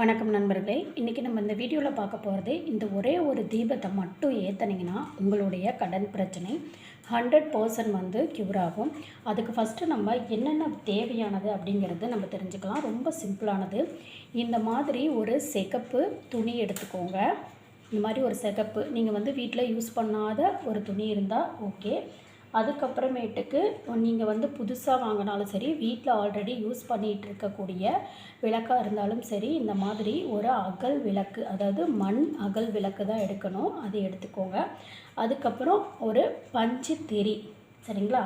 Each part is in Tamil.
வணக்கம் நண்பர்களே. இன்றைக்கி நம்ம இந்த வீடியோவில் பார்க்க போகிறது இந்த ஒரே ஒரு தீபத்தை மட்டும் ஏற்றுனீங்கன்னா உங்களுடைய கடன் பிரச்சனை ஹண்ட்ரட் பர்சன்ட் வந்து க்யூர் ஆகும். அதுக்கு ஃபஸ்ட்டு நம்ம என்னென்ன தேவையானது அப்படிங்கிறது நம்ம தெரிஞ்சுக்கலாம். ரொம்ப சிம்பிளானது. இந்த மாதிரி ஒரு சிகப்பு துணி எடுத்துக்கோங்க. இந்த மாதிரி ஒரு சிகப்பு. நீங்கள் வந்து வீட்டில் யூஸ் பண்ணாத ஒரு துணி இருந்தால் ஓகே அதுக்கப்புறமேட்டுக்கு நீங்கள் வந்து புதுசாக வாங்கினாலும் சரி வீட்டில் ஆல்ரெடி யூஸ் பண்ணிகிட்டு இருக்கக்கூடிய விளக்காக இருந்தாலும் சரி இந்த மாதிரி ஒரு அகல் விளக்கு அதாவது மண் அகல் விளக்கு தான் எடுக்கணும். அதை எடுத்துக்கோங்க. அதுக்கப்புறம் ஒரு பஞ்சு திரி சரிங்களா?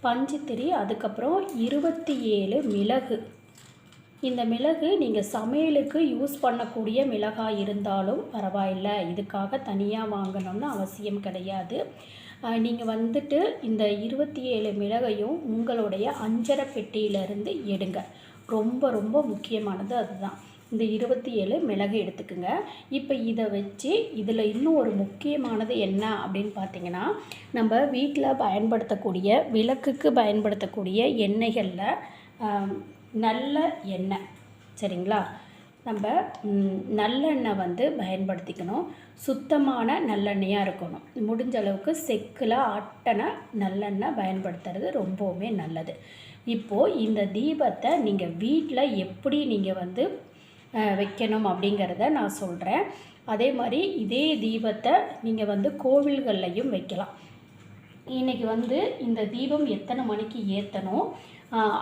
பஞ்சு திரி அதுக்கப்புறம் இருபத்தி ஏழு மிளகு. இந்த மிளகு நீங்கள் சமையலுக்கு யூஸ் பண்ணக்கூடிய மிளகாய் இருந்தாலும் பரவாயில்லை. இதுக்காக தனியாக வாங்கணும்னு அவசியம் கிடையாது. நீங்கள் வந்துட்டு இந்த இருபத்தி ஏழு மிளகையும் உங்களுடைய அஞ்சரை பெட்டியிலேருந்து எடுங்க. ரொம்ப ரொம்ப முக்கியமானது அதுதான். இந்த இருபத்தி ஏழு மிளகு எடுத்துக்கோங்க. இப்போ இதை வச்சு இதில் இன்னும் ஒரு முக்கியமானது என்ன அப்படின்னு பார்த்தீங்கன்னா நம்ம வீட்டில் பயன்படுத்தக்கூடிய விளக்குக்கு பயன்படுத்தக்கூடிய எண்ணெய்களில் நல்ல எண்ணெய். சரிங்களா? நம்ம நல்லெண்ணெய் வந்து பயன்படுத்திக்கணும். சுத்தமான நல்லெண்ணெயாக இருக்கணும். முடிஞ்ச அளவுக்கு செக்கில் ஆட்டனை நல்லெண்ணெய் பயன்படுத்துறது ரொம்பவுமே நல்லது. இப்போது இந்த தீபத்தை நீங்கள் வீட்டில் எப்படி நீங்கள் வந்து வைக்கணும் அப்படிங்கிறத நான் சொல்கிறேன் அதே மாதிரி இதே தீபத்தை நீங்கள் வந்து கோவில்கள்லையும் வைக்கலாம். இன்றைக்கி வந்து இந்த தீபம் எத்தனை மணிக்கு ஏற்றணும்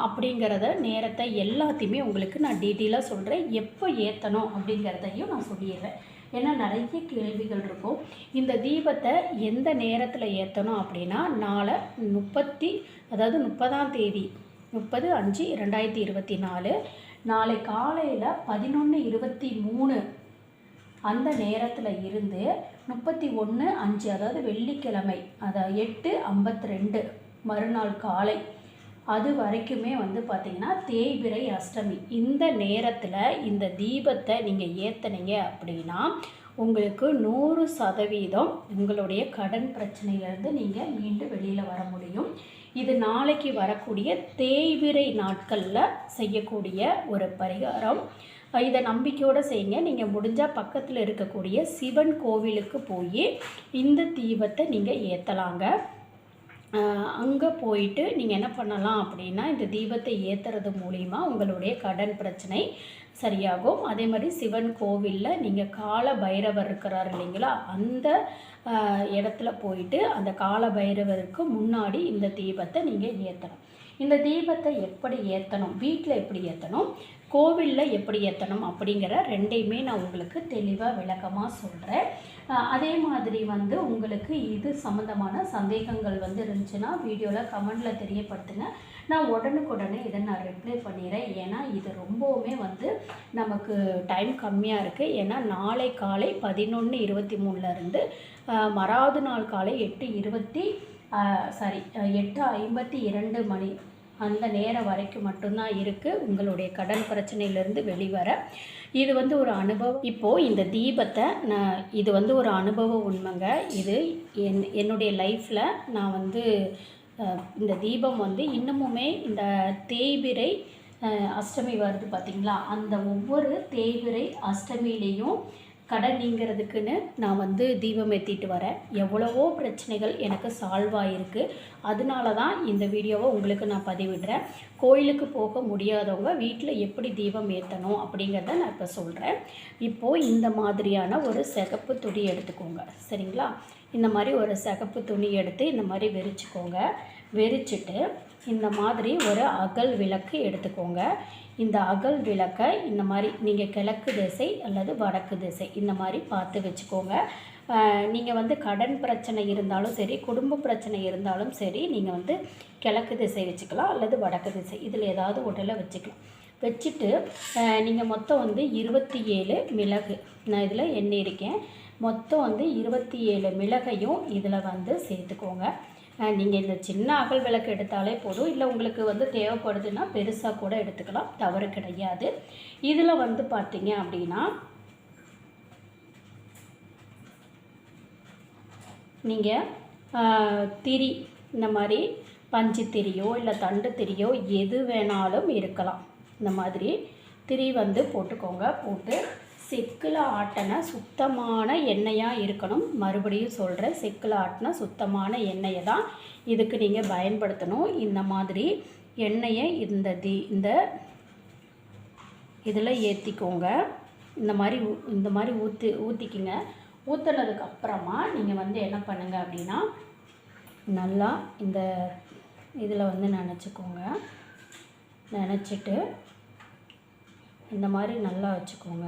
அப்படிங்கிறத நேரத்தை எல்லாத்தையுமே உங்களுக்கு நான் டீட்டெயிலாக சொல்கிறேன் எப்போ ஏற்றணும் அப்படிங்கிறதையும் நான் சொல்லிடுறேன். ஏன்னா நிறைய கேள்விகள் இருக்கும். இந்த தீபத்தை எந்த நேரத்தில் ஏற்றணும் அப்படின்னா நாளை முப்பத்தி அதாவது முப்பதாம் தேதி முப்பது அஞ்சு ரெண்டாயிரத்தி இருபத்தி நாலு நாளை காலையில் பதினொன்று இருபத்தி மூணு அந்த நேரத்தில் இருந்து முப்பத்தி ஒன்று அஞ்சு அதாவது வெள்ளிக்கிழமை அதாவது எட்டு ஐம்பத்தி ரெண்டு மறுநாள் காலை அது வரைக்குமே வந்து பார்த்திங்கன்னா தேய்பிரை அஷ்டமி. இந்த நேரத்தில் இந்த தீபத்தை நீங்கள் ஏற்றுனீங்க அப்படின்னா உங்களுக்கு நூறு சதவீதம் உங்களுடைய கடன் பிரச்சனையிலேருந்து நீங்கள் மீண்டும் வெளியில் வர முடியும். இது நாளைக்கு வரக்கூடிய தேய்விரை நாட்களில் செய்யக்கூடிய ஒரு பரிகாரம். இதை நம்பிக்கையோடு செய்யுங்க. நீங்கள் முடிஞ்சால் பக்கத்தில் இருக்கக்கூடிய சிவன் கோவிலுக்கு போய் இந்த தீபத்தை நீங்கள் ஏற்றலாங்க அங்கே போயிட்டு நீங்கள் என்ன பண்ணலாம் அப்படின்னா இந்த தீபத்தை ஏற்றுறது மூலிமா உங்களுடைய கடன் பிரச்சனை சரியாகும். அதே மாதிரி சிவன் கோவிலில் நீங்கள் கால பைரவர் இருக்கிறார் இல்லைங்களா அந்த இடத்துல போயிட்டு அந்த கால பைரவருக்கு முன்னாடி இந்த தீபத்தை நீங்கள் ஏற்றணும் இந்த தீபத்தை எப்படி ஏற்றணும் வீட்டில் எப்படி ஏற்றணும் கோவிலில் எப்படி ஏற்றணும் அப்படிங்கிற ரெண்டையுமே நான் உங்களுக்கு தெளிவாக விளக்கமாக சொல்கிறேன் அதே மாதிரி வந்து உங்களுக்கு இது சம்மந்தமான சந்தேகங்கள் வந்து இருந்துச்சுன்னா வீடியோவில் கமெண்டில் தெரியப்படுத்துங்க. நான் உடனுக்குடனே இதை நான் ரிப்ளை பண்ணிடுறேன் ஏன்னா இது ரொம்பவுமே வந்து நமக்கு டைம் கம்மியாக இருக்குது ஏன்னா நாளை காலை பதினொன்று இருபத்தி மூணுலேருந்து மறாவது நாள் காலை எட்டு இருபத்தி சாரி எட்டு ஐம்பத்தி இரண்டு மணி. அந்த நேரம் வரைக்கும் மட்டும்தான் இருக்குது உங்களுடைய கடன் பிரச்சனையிலேருந்து வெளிவர. இது வந்து ஒரு அனுபவம். இப்போது இந்த தீபத்தை நான் இது வந்து ஒரு அனுபவ உண்மைங்க. இது என் என்னுடைய லைஃப்பில் நான் வந்து இந்த தீபம் வந்து இன்னமுமே இந்த தேய்பிரை அஷ்டமி வருது பார்த்திங்களா அந்த ஒவ்வொரு தேய்பிரை அஷ்டமியிலையும் கடன் நீங்கிறதுக்குன்னு நான் வந்து தீபம் ஏற்றிட்டு வரேன். எவ்வளவோ பிரச்சனைகள் எனக்கு சால்வ் ஆகிருக்கு அதனால தான் இந்த வீடியோவை உங்களுக்கு நான் பதிவிடுறேன். கோயிலுக்கு போக முடியாதவங்க வீட்டில் எப்படி தீபம் ஏற்றணும் அப்படிங்கிறத நான் இப்போ சொல்கிறேன் இப்போது இந்த மாதிரியான ஒரு சிகப்பு துணி எடுத்துக்கோங்க. சரிங்களா? இந்த மாதிரி ஒரு சிகப்பு துணி எடுத்து இந்த மாதிரி வெறிச்சிக்கோங்க. வெறிச்சிட்டு இந்த மாதிரி ஒரு அகல் விளக்கு எடுத்துக்கோங்க. இந்த அகல் விளக்கை இந்த மாதிரி நீங்கள் கிழக்கு திசை அல்லது வடக்கு திசை இந்த மாதிரி பார்த்து வச்சுக்கோங்க. நீங்கள் வந்து கடன் பிரச்சனை இருந்தாலும் சரி குடும்ப பிரச்சனை இருந்தாலும் சரி நீங்கள் வந்து கிழக்கு திசை வச்சுக்கலாம் அல்லது வடக்கு திசை. இதில் ஏதாவது ஒன்றில் வச்சுக்கலாம். வச்சுட்டு நீங்கள் மொத்தம் வந்து இருபத்தி ஏழு மிளகு நான் இதில் எண்ணியிருக்கேன் மொத்தம் வந்து இருபத்தி ஏழு மிளகையும் இதில் வந்து சேர்த்துக்கோங்க. நீங்கள் இந்த சின்ன அகல் விளக்கு எடுத்தாலே போதும். இல்லை உங்களுக்கு வந்து தேவைப்படுதுன்னா பெருசாக கூட எடுத்துக்கலாம். தவறு கிடையாது. இதில் வந்து பார்த்தீங்க அப்படின்னா நீங்கள் திரி இந்த மாதிரி பஞ்சு திரியோ இல்லை தண்டு திரியோ எது வேணாலும் இருக்கலாம். இந்த மாதிரி திரி வந்து போட்டுக்கோங்க. போட்டு செக்கில் ஆட்டின சுத்தமான எண்ணெயாக இருக்கணும். மறுபடியும் சொல்கிறேன் செக்கில் ஆட்டின சுத்தமான எண்ணெயை தான் இதுக்கு நீங்கள் பயன்படுத்தணும். இந்த மாதிரி எண்ணெயை இந்த தி இந்த இதில் ஏற்றிக்கோங்க இந்த மாதிரி ஊ- இந்த மாதிரி ஊற்றி ஊற்றிக்கிங்க ஊற்றுனதுக்கு அப்புறமா நீங்கள் வந்து என்ன பண்ணுங்கள் அப்படின்னா நல்லா இந்த இதில் வந்து நினச்சிக்கோங்க. நினச்சிட்டு இந்த மாதிரி நல்லா வச்சுக்கோங்க.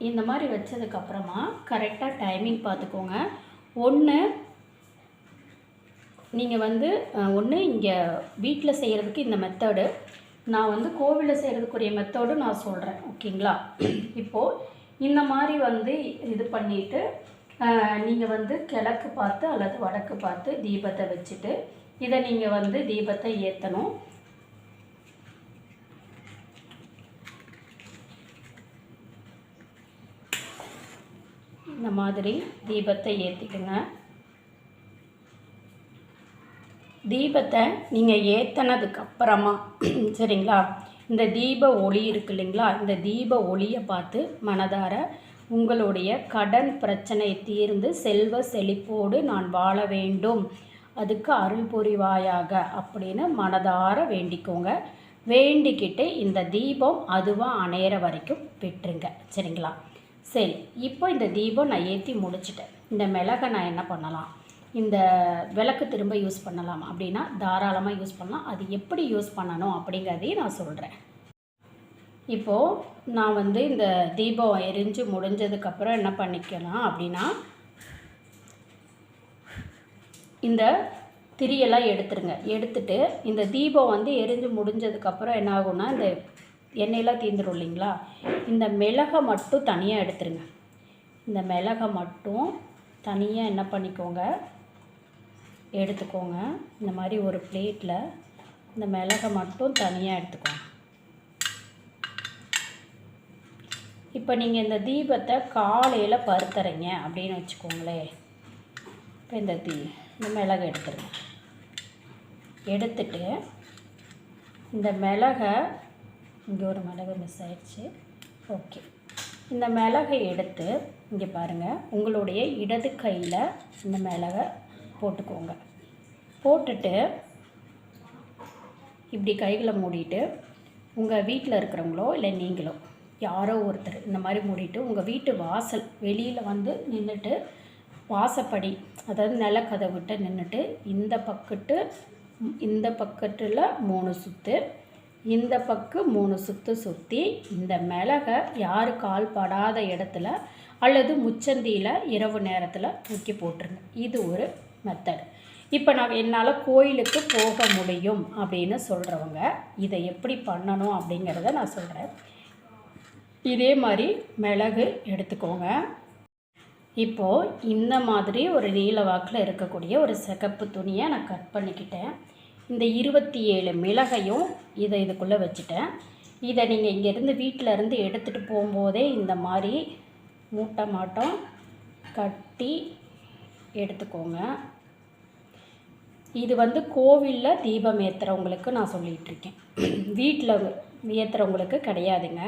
இந்த மாதிரி வச்சதுக்கப்புறமா கரெக்டாக டைமிங் பார்த்துக்கோங்க. ஒன்று நீங்கள் வந்து ஒன்று இங்கே வீட்டில் செய்கிறதுக்கு இந்த மெத்தடு நான் வந்து கோவிலில் செய்கிறதுக்குரிய மெத்தடு நான் சொல்கிறேன் ஓகேங்களா? இப்போது இந்த மாதிரி வந்து இது பண்ணிவிட்டு நீங்கள் வந்து கிழக்கு பார்த்து அல்லது வடக்கு பார்த்து தீபத்தை வச்சுட்டு இதை நீங்கள் வந்து தீபத்தை ஏற்றணும் இந்த மாதிரி தீபத்தை ஏற்றிக்கோங்க தீபத்தை நீங்கள் ஏற்றினதுக்கப்புறமா சரிங்களா? இந்த தீப ஒளி இருக்கு இல்லைங்களா? இந்த தீப ஒளியை பார்த்து மனதார உங்களுடைய கடன் பிரச்சனை தீர்ந்து செல்வ செழிப்போடு நான் வாழ வேண்டும். அதுக்கு அருள் புரிவாயாக அப்படின்னு மனதார வேண்டிக்கோங்க. வேண்டிக்கிட்டு இந்த தீபம் அதுவாக அணையிற வரைக்கும் விட்டுருங்க. சரிங்களா? சரி இப்போ இந்த தீபம் நான் ஏற்றி முடிச்சிட்டேன். இந்த மிளகை நான் என்ன பண்ணலாம்? இந்த விளக்கு திரும்ப யூஸ் பண்ணலாம் அப்படின்னா தாராளமாக யூஸ் பண்ணலாம். அது எப்படி யூஸ் பண்ணணும் அப்படிங்கிறதையும் நான் சொல்கிறேன் இப்போது நான் வந்து இந்த தீபம் எரிஞ்சு முடிஞ்சதுக்கப்புறம் என்ன பண்ணிக்கலாம் அப்படின்னா இந்த திரியெல்லாம் எடுத்துருங்க. எடுத்துட்டு இந்த தீபம் வந்து எரிஞ்சு முடிஞ்சதுக்கப்புறம் என்ன ஆகும்னா இந்த எண்ணெயெல்லாம் தீந்துரும் இல்லைங்களா? இந்த மிளகை மட்டும் தனியாக எடுத்துருங்க. இந்த மிளகை மட்டும் தனியாக என்ன பண்ணிக்கோங்க? எடுத்துக்கோங்க. இந்த மாதிரி ஒரு பிளேட்டில் இந்த மிளகை மட்டும் தனியாக எடுத்துக்கோங்க. இப்போ நீங்கள் இந்த தீபத்தை காலையில் பருத்துறீங்க அப்படின்னு வச்சுக்கோங்களேன். இப்போ இந்த தீ இந்த மிளகு எடுத்துருங்க. எடுத்துட்டு இந்த மிளகை இங்கே ஒரு மிளகு மிஸ் ஆயிடுச்சு ஓகே இந்த மிளகை எடுத்து இங்கே பாருங்கள் உங்களுடைய இடது கையில் இந்த மிளகை போட்டுக்கோங்க. போட்டுட்டு இப்படி கைகளை மூடிட்டு உங்கள் வீட்டில் இருக்கிறவங்களோ இல்லை நீங்களோ யாரோ ஒருத்தர் இந்த மாதிரி மூடிட்டு உங்கள் வீட்டு வாசல் வெளியில் வந்து நின்றுட்டு வாசப்படி அதாவது நிலக்கதவிட்ட நின்றுட்டு இந்த பக்கத்து இந்த பக்கத்தில் மூணு சுற்று இந்த பக்கம் மூணு சுற்று சுற்றி இந்த மிளகை யார் கால் படாத இடத்துல அல்லது முச்சந்தியில் இரவு நேரத்தில் தூக்கி போட்டுருங்க. இது ஒரு மெத்தட் இப்போ நான் என்னால் கோயிலுக்கு போக முடியும் அப்படின்னு சொல்கிறவங்க இதை எப்படி பண்ணணும் அப்படிங்கிறத நான் சொல்கிறேன் இதே மாதிரி மிளகு எடுத்துக்கோங்க. இப்போது இந்த மாதிரி ஒரு நீல வாக்கில் இருக்கக்கூடிய ஒரு சிகப்பு துணியை நான் கட் பண்ணிக்கிட்டேன். இந்த இருபத்தி ஏழு மிளகையும் இதை இதுக்குள்ளே வச்சுட்டேன். இதை நீங்கள் இங்கேருந்து வீட்டில் இருந்து எடுத்துகிட்டு போகும்போதே இந்த மாதிரி மூட்டை மாட்டம் கட்டி எடுத்துக்கோங்க. இது வந்து கோவிலில் தீபம் ஏற்றுறவங்களுக்கு நான் சொல்லிகிட்ருக்கேன் வீட்டில் ஏற்றுறவங்களுக்கு கிடையாதுங்க.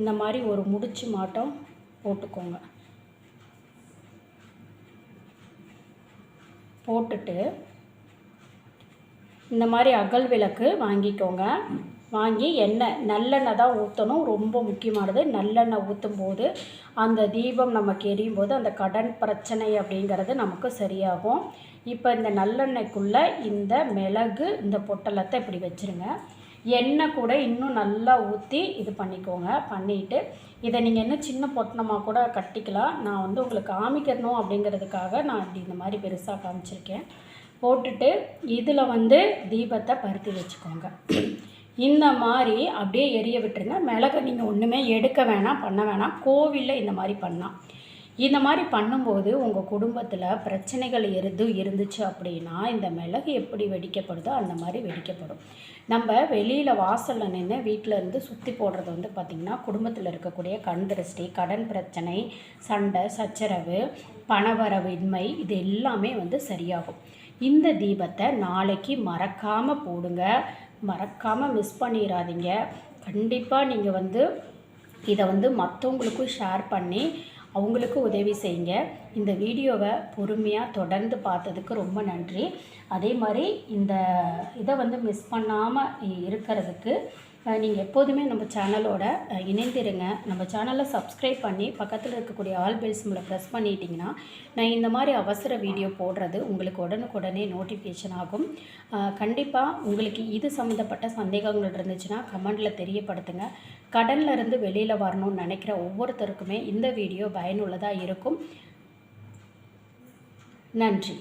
இந்த மாதிரி ஒரு முடிச்சு மாட்டம் போட்டுக்கோங்க. போட்டுட்டு இந்த மாதிரி அகல் விளக்கு வாங்கிக்கோங்க. வாங்கி எண்ணெய் நல்லெண்ணெய் தான் ஊற்றணும் ரொம்ப முக்கியமானது நல்லெண்ணெய் ஊற்றும் போது அந்த தீபம் நமக்கு எரியும் போது அந்த கடன் பிரச்சனை அப்படிங்கிறது நமக்கு சரியாகும். இப்போ இந்த நல்லெண்ணெய்க்குள்ளே இந்த மிளகு இந்த பொட்டலத்தை இப்படி வச்சுருங்க. எண்ணெய் கூட இன்னும் நல்லா ஊற்றி இது பண்ணிக்கோங்க. பண்ணிவிட்டு இதை நீங்கள் இன்னும் சின்ன பொட்டணமாக கூட கட்டிக்கலாம். நான் வந்து உங்களுக்கு காமிக்கணும் அப்படிங்கிறதுக்காக நான் இப்படி இந்த மாதிரி பெருசாக காமிச்சிருக்கேன். போட்டுட்டு இதில் வந்து தீபத்தை பருத்தி வச்சுக்கோங்க. இந்த மாதிரி அப்படியே எரிய விட்டுருங்க. மிளகை நீங்கள் ஒன்றுமே எடுக்க வேணாம் பண்ண வேணாம். கோவிலில் இந்த மாதிரி பண்ணலாம். இந்த மாதிரி பண்ணும்போது உங்கள் குடும்பத்தில் பிரச்சனைகள் எதுவும் இருந்துச்சு அப்படின்னா இந்த மிளகு எப்படி வெடிக்கப்படுதோ அந்த மாதிரி வெடிக்கப்படும். நம்ம வெளியில் வாசலில் நின்று வீட்டில் இருந்து சுற்றி போடுறது வந்து பார்த்திங்கன்னா குடும்பத்தில் இருக்கக்கூடிய கண் திருஷ்டி கடன் பிரச்சனை சண்டை சச்சரவு பணவரவின்மை இது எல்லாமே வந்து சரியாகும். இந்த தீபத்தை நாளைக்கு மறக்காமல் போடுங்க. மறக்காமல் மிஸ் பண்ணிடாதீங்க கண்டிப்பாக நீங்கள் வந்து இதை வந்து மற்றவங்களுக்கும் ஷேர் பண்ணி அவங்களுக்கு உதவி செய்யுங்க. இந்த வீடியோவை பொறுமையாக தொடர்ந்து பார்த்ததுக்கு ரொம்ப நன்றி. அதே மாதிரி இந்த இதை வந்து மிஸ் பண்ணாமல் இருக்கிறதுக்கு நீங்கள் எப்போதுமே நம்ம சேனலோட இணைந்திருங்க. நம்ம சேனலை சப்ஸ்கிரைப் பண்ணி பக்கத்தில் இருக்கக்கூடிய ஆல் பெல்ஸ் சிம்மில் ப்ரெஸ் பண்ணிட்டீங்கன்னா நான் இந்த மாதிரி அவசர வீடியோ போடுறது உங்களுக்கு உடனுக்குடனே நோட்டிஃபிகேஷன் ஆகும். கண்டிப்பாக உங்களுக்கு இது சம்மந்தப்பட்ட சந்தேகங்கள் இருந்துச்சுன்னா கமெண்டில் தெரியப்படுத்துங்க. கடல்ல இருந்து வெளியில் வரணும்னு நினைக்கிற ஒவ்வொருத்தருக்குமே இந்த வீடியோ பயனுள்ளதாக இருக்கும். நன்றி.